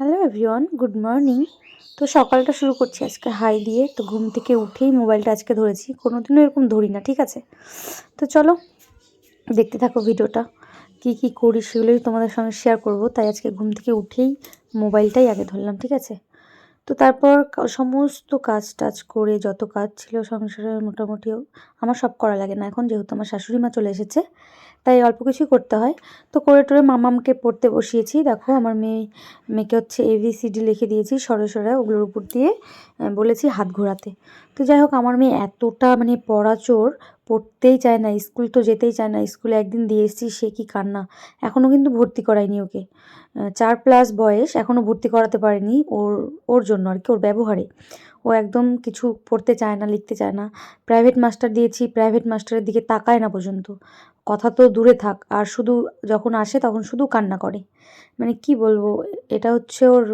Hello everyone, good morning. তো সকালটা শুরু করছি আজকে হাই দিয়ে। তো ঘুম থেকে উঠেই মোবাইলটা আজকে ধরেছি। কোনোদিনও এরকম ধরি না, ঠিক আছে? তো চলো, দেখতে থাকো ভিডিওটা। কি কি করি সেগুলোই তোমাদের সঙ্গে শেয়ার করব। তাই আজকে ঘুম থেকে উঠেই মোবাইলটাই আগে ধরলাম, ঠিক আছে? তো তারপর সমস্ত কাজ টাজ করে যত কাজ ছিল সংসারের মোটামুটিও আমার সব করা লাগে না। এখন যেহেতু আমার শাশুড়ি মা চলে এসেছে তাই অল্প কিছুই করতে হয়। তো করে টোরে মামামকে পড়তে বসিয়েছি। দেখো আমার মেয়ে, মেয়েকে হচ্ছে এবিসিডি লিখে দিয়েছি সরে সরে ওগুলোর উপর দিয়ে। বলেছি হাত ঘোরাতে। তো যাই হোক, আমার মেয়ে এতটা মানে পড়াচোর, পড়তেই চায় না, স্কুল তো যেতেই চায় না, স্কুলে একদিন দিয়ে এসেছি, সে কি কান্না। এখনও কিন্তু ভর্তি করায়নি ওকে। চার প্লাস বয়স এখনও ভর্তি করাতে পারেনি ওর ওর জন্য আর কি, ওর ব্যবহারে। ও একদম কিছু পড়তে চায় না, লিখতে চায় না। প্রাইভেট মাস্টার দিয়েছি প্রাইভেট মাস্টারের দিকে তাকায় না পর্যন্ত। কথা তো দূরে থাক, আর শুধু যখন আসে তখন শুধু কান্না করে। মানে কি বলব, এটা হচ্ছে ওর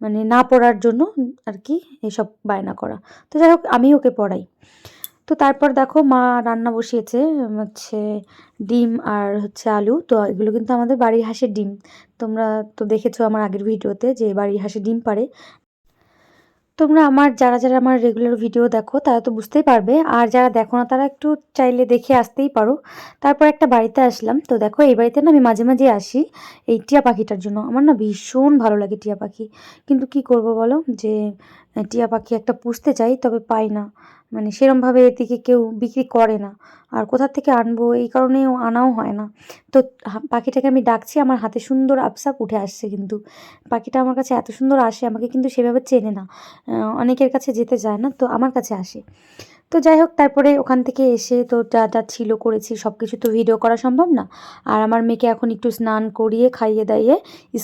মানে না পড়ার জন্য আর কি এসব বায়না করা। তো যাই হোক, আমি ওকে পড়াই। তো তারপর দেখো মা রান্না বসিয়েছে হচ্ছে ডিম আর হচ্ছে আলু। তো এগুলো কিন্তু আমাদের বাড়ির হাঁসের ডিম। তোমরা তো দেখেছ আমার আগের ভিডিওতে যে বাড়ির হাঁসে ডিম পারে তোমরা আমার, যারা যারা আমার রেগুলার ভিডিও দেখো, তারা তো বুঝতেই পারবে। আর যারা দেখো না, তারা একটু চাইলে দেখে আসতেই পারো। তারপর একটা বাড়িতে আসলাম। তো দেখো, এই বাড়িতে না আমি মাঝে মাঝে আসি এই টিয়া পাখিটার জন্য। আমার না ভীষণ ভালো লাগে টিয়া পাখি। কিন্তু কি করব বলো? যে টিয়া পাখি একটা পুষতে চাই, তবে পাই না। মানে সেরমভাবে এদিকে কেউ বিক্রি করে না। আর কোথা থেকে আনব, এই কারণেও আনাও হয় না। তো পাখিটাকে আমি ডাকছি, আমার হাতে সুন্দর আপসাপ উঠে আসছে কিন্তু। পাখিটা আমার কাছে এত সুন্দর আসে, আমাকে কিন্তু সেভাবে চেনে না। অনেকের কাছে যেতে যায় না, তো আমার কাছে আসে। তো যাই হোক, তারপরে ওখান থেকে এসে তো যা যা ছিল করেছি সব কিছু তো ভিডিও করা সম্ভব না। আর আমার মেয়েকে এখন একটু স্নান করিয়ে খাইয়ে দাইয়ে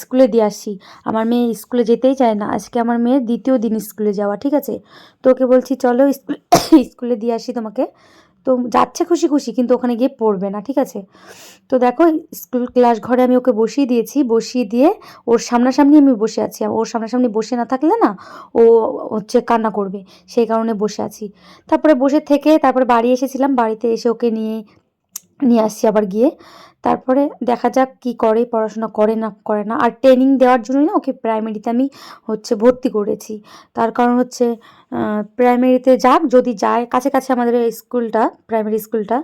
স্কুলে দিয়ে আসি। আমার মেয়ে স্কুলে যেতেই চায় না। আজকে আমার মেয়ের দ্বিতীয় দিন স্কুলে যাওয়া, ঠিক আছে? তো ওকে বলছি, চলো স্কুলে স্কুলে দিয়ে আসি তোমাকে। তো যাচ্ছে খুশি খুশি, কিন্তু ওখানে গিয়ে পড়বে না, ঠিক আছে? তো দেখো, স্কুল ক্লাস ঘরে আমি ওকে বসিয়ে দিয়েছি, বসিয়ে দিয়ে ওর সামনাসামনি আমি বসে আছি। ওর সামনাসামনি বসে না থাকলে না, ও হচ্ছে কান্না করবে, সেই কারণে বসে আছি। তারপরে বসে থেকে তারপরে বাড়ি এসেছিলাম, বাড়িতে এসে ওকে নিয়ে নিয়ে আসছি আবার গিয়ে। তারপরে দেখা যাক কি করে, পড়াশোনা করে না করে না। আর ট্রেনিং দেওয়ার জন্যই না ওকে প্রাইমারিতে আমি হচ্ছে ভর্তি করেছি। তার কারণ হচ্ছে প্রাইমারিতে যাক, যদি যায়, কাছে কাছে আমাদের স্কুলটা প্রাইমারি স্কুলটা,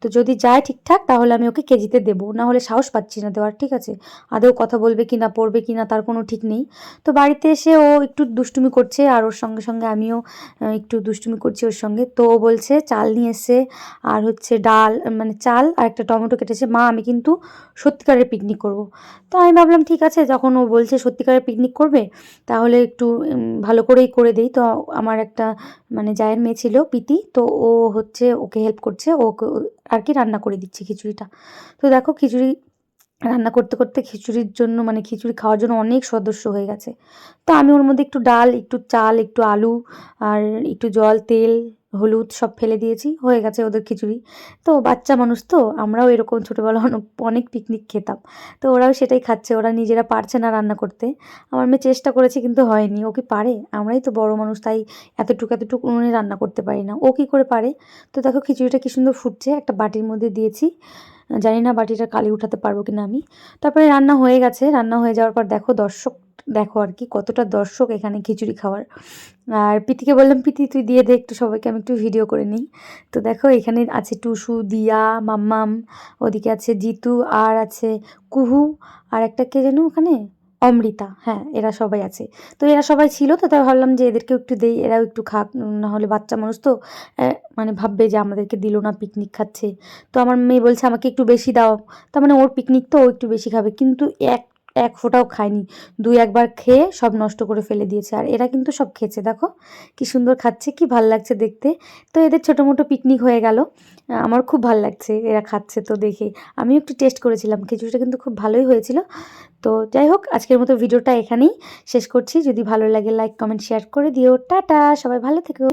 তো যদি যায় ঠিকঠাক, তাহলে আমি ওকে কেজিতে দেবো। না হলে সাহস পাচ্ছি না দেওয়ার, ঠিক আছে? আদেও কথা বলবে কি না পড়বে কি না তার কোনো ঠিক নেই। তো বাড়িতে এসে ও একটু দুষ্টুমি করছে, আর ওর সঙ্গে সঙ্গে আমিও একটু দুষ্টুমি করছি ওর সঙ্গে। তো ও বলছে, চাল নিয়ে এসে, আর হচ্ছে ডাল মানে চাল আর একটা টমেটো কেটেছে। মা, আমি কিন্তু সত্যিকারের পিকনিক করব। তো আমি ভাবলাম, ঠিক আছে, যখন ও বলছে সত্যিকারের পিকনিক করবে, তাহলে একটু ভালো করেই করে দেই। তো আমার একটা মানে জায়ের মেয়ে ছিল পিতি তো ও হচ্ছে, ওকে হেল্প করছে, ওকে, আর কি রান্না করে দিচ্ছে খিচুড়িটা। তো দেখো, খিচুড়ি রান্না করতে করতে খিচুড়ির জন্য মানে খিচুড়ি খাওয়ার জন্য অনেক সদস্য হয়ে গেছে। তো আমি ওর মধ্যে একটু ডাল, একটু চাল, একটু আলু, আর একটু জল, তেল হলুদ সব ফেলে দিয়েছি, হয়ে গেছে ওদের খিচুড়ি। তো বাচ্চা মানুষ তো, আমরাও এরকম ছোটোবেলা অনেক পিকনিক খেতাম। তো ওরাও সেটাই খাচ্ছে, ওরা নিজেরা পারছে না রান্না করতে। আমার মেয়ে চেষ্টা করেছে কিন্তু হয়নি, ও কি পারে? আমরাই তো বড় মানুষ, তাই এতটুকু এতটুকু উনুনে রান্না করতে পারি না। ও কি করে পারে? তো দেখো খিচুড়িটা কি সুন্দর ফুটছে, একটা বাটির মধ্যে দিয়েছি। জানি না বাটিটা কালি উঠাতে পারব কিনা আমি। তারপরে রান্না হয়ে গেছে, রান্না হয়ে যাওয়ার পর দেখো দর্শক দেখো আর কি, কতটা দর্শক এখানে খিচুড়ি খাওয়ার। আর পিতিকে বললাম পিতি তুই দিয়ে দে একটু সবাইকে, আমি একটু ভিডিও করে নিই। তো দেখো, এখানে আছে টুসু, দিয়া, মাম্মাম, ওদিকে আছে জিতু, আর আছে কুহু, আর একটা কে যেন ওখানে? অমৃতা হ্যাঁ এরা সবাই আছে। তো এরা সবাই ছিল, তো তাই ভাবলাম যে এদেরকেও একটু দেই, এরাও একটু খাক, না হলে বাচ্চা মানুষ তো মানে ভাববে যে আমাদেরকে দিল না পিকনিক খাচ্ছে। তো আমার মেয়ে বলছে, আমাকে একটু বেশি দাও। তার মানে ওর পিকনিক তো ও একটু বেশি খাবে, কিন্তু এক এক ফোঁটাও খায়নি। দুই একবার খেয়ে সব নষ্ট করে ফেলে দিয়েছে। আর এরা কিন্তু সব খেয়েছে, দেখো। কি সুন্দর খাচ্ছে, কি ভালো লাগছে দেখতে। তো এদের ছোটো মোটো পিকনিক হয়ে গেল। আমার খুব ভালো লাগছে এরা খাচ্ছে তো দেখে। আমিও একটু টেস্ট করেছিলাম, খিচুড়িটা কিন্তু খুব ভালোই হয়েছিল। তো যাই হোক, আজকের মতো ভিডিওটা এখানেই শেষ করছি। যদি ভালো লাগে লাইক কমেন্ট শেয়ার করে দিও। টাটা, সবাই ভালো থেকো।